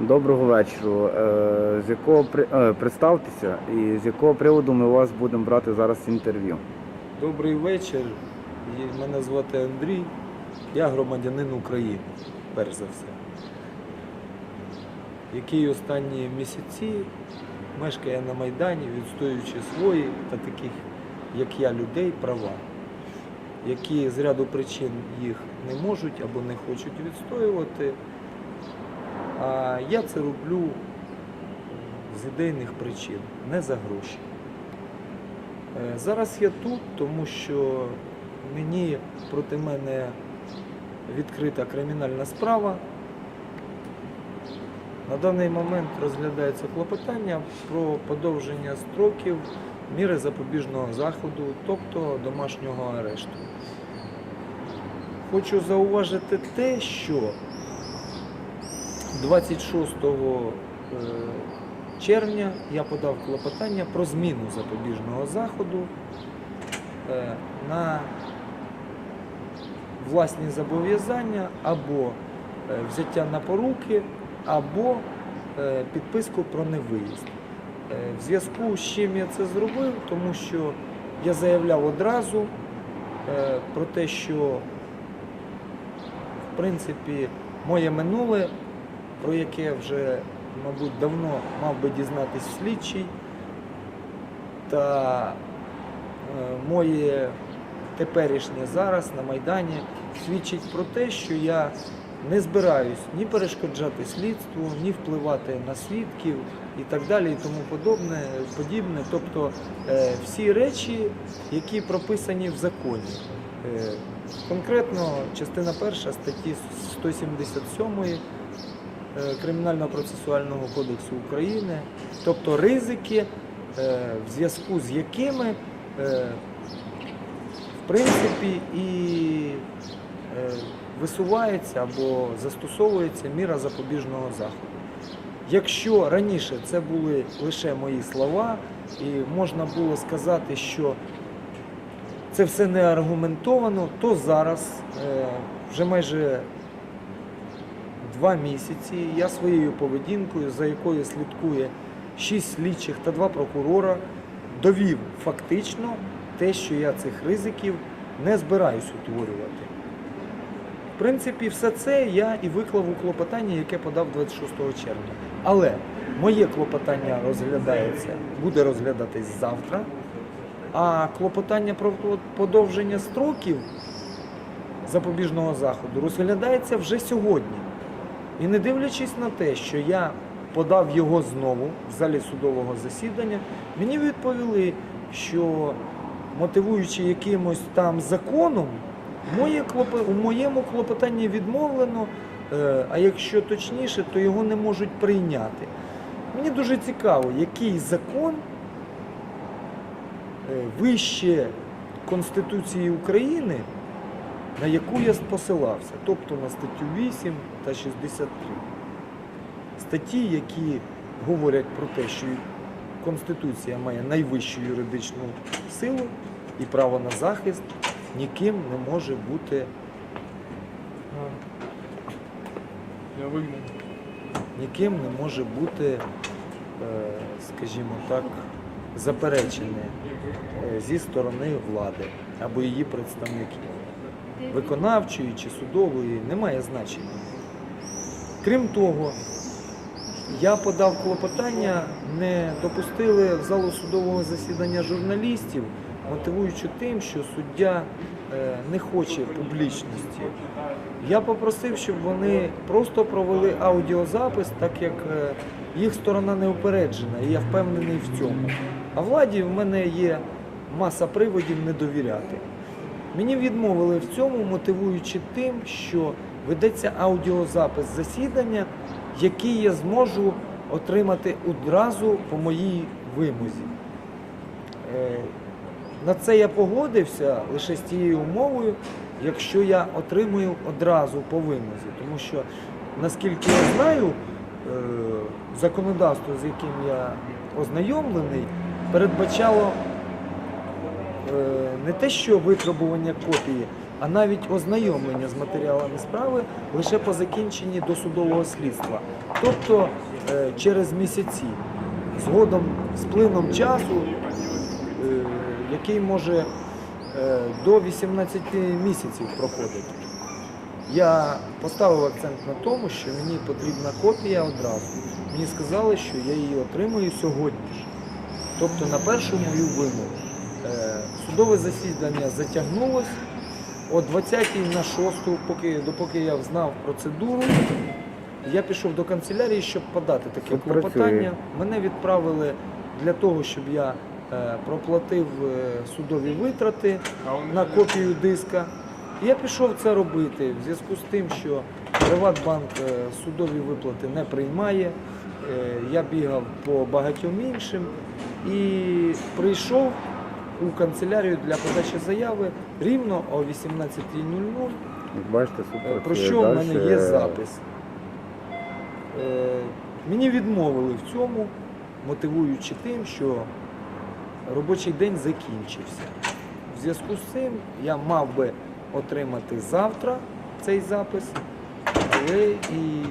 Доброго вечора. Е, З якого е, представтеся і з якого приводу ми у вас будемо брати зараз інтерв'ю? Добрий вечір. Мене звати Андрій. Я громадянин України, перш за все. Який останні місяці мешкає на Майдані, відстоюючи свої та таких, як я, людей права, які з ряду причин їх не можуть або не хочуть відстоювати. А я це роблю з ідейних причин, не за гроші. Е, Зараз я тут, тому що мені проти мене відкрита кримінальна справа. На даний момент розглядається клопотання про подовження строків міри запобіжного заходу, тобто домашнього арешту. Хочу зауважити те, що 26 е, червня я подав клопотання про зміну запобіжного заходу е, на власні зобов'язання або е, взяття на поруки, або підписку про невиїзд. В зв'язку з чим я це зробив, тому що я заявляв одразу про те, що в принципі моє минуле, про яке вже, мабуть, давно мав би дізнатись слідчий, та е, моє теперішнє зараз на Майдані свідчить про те, що я не збираюсь ні перешкоджати слідству, ні впливати на свідків і так далі, і тому подобне, подібне. Тобто е, всі речі, які прописані в законі. Е, Конкретно частина перша статті 177 е, Кримінального процесуального кодексу України, тобто ризики, е, в зв'язку з якими е, в принципі і висувається або застосовується міра запобіжного заходу. Якщо раніше це були лише мої слова, і можна було сказати, що це все не аргументовано, то зараз вже майже два місяці я своєю поведінкою, за якою слідкує шість слідчих та два прокурора, довів фактично те, що я цих ризиків не збираюсь утворювати. В принципі, все це я і виклав у клопотанні, яке подав 26 червня. Але моє клопотання розглядається, буде розглядатись завтра, а клопотання про подовження строків запобіжного заходу розглядається вже сьогодні. І не дивлячись на те, що я подав його знову в залі судового засідання, мені відповіли, що мотивуючи якимось там законом, моє у моєму клопотанні відмовлено, е, а якщо точніше, то його не можуть прийняти. Мені дуже цікаво, який закон е, вище Конституції України, на яку я посилався, тобто на статтю 8 та 63. Статті, які говорять про те, що Конституція має найвищу юридичну силу і право на захист ніким не може бути Я ніким не може бути, е, скажімо так, заперечене е, зі сторони влади або її представників. Виконавчої чи судової немає значення. Крім того, я подав клопотання, не допустили в залу судового засідання журналістів, мотивуючи тим, що суддя е, не хоче публічності. Я попросив, щоб вони просто провели аудіозапис, так як е, їх сторона не упереджена, і я впевнений в цьому. А владі в мене є маса приводів не довіряти. Мені відмовили в цьому, мотивуючи тим, що ведеться аудіозапис засідання, який я зможу отримати одразу по моїй вимозі. Е, На це я погодився лише з тією умовою, якщо я отримую одразу по вимозі. Тому що, наскільки я знаю, е, законодавство, з яким я ознайомлений, передбачало не те, що витребування копії, а навіть ознайомлення з матеріалами справи лише по закінченні досудового слідства. тобто е, через місяці, згодом з плином часу, е, який може е, до 18 місяців проходити. Я поставив акцент на тому, що мені потрібна копія одразу. Мені сказали, що я її отримую сьогодні ж. Тобто на першу мою вимогу. Е, Судове засідання затягнулось. О 20 на 6, поки, допоки я знав процедуру, я пішов до канцелярії, щоб подати таке Суд клопотання. Мене відправили для того, щоб я е, проплатив е, судові витрати на копію диска. Я пішов це робити в зв'язку з тим, що Приватбанк судові виплати не приймає. Я бігав по багатьом іншим і прийшов у канцелярію для подачі заяви рівно о 18.00, бачите, суд е, про що в мене є запис. Е, Мені відмовили в цьому, мотивуючи тим, що робочий день закінчився. В зв'язку з цим я мав би отримати завтра цей запис, але і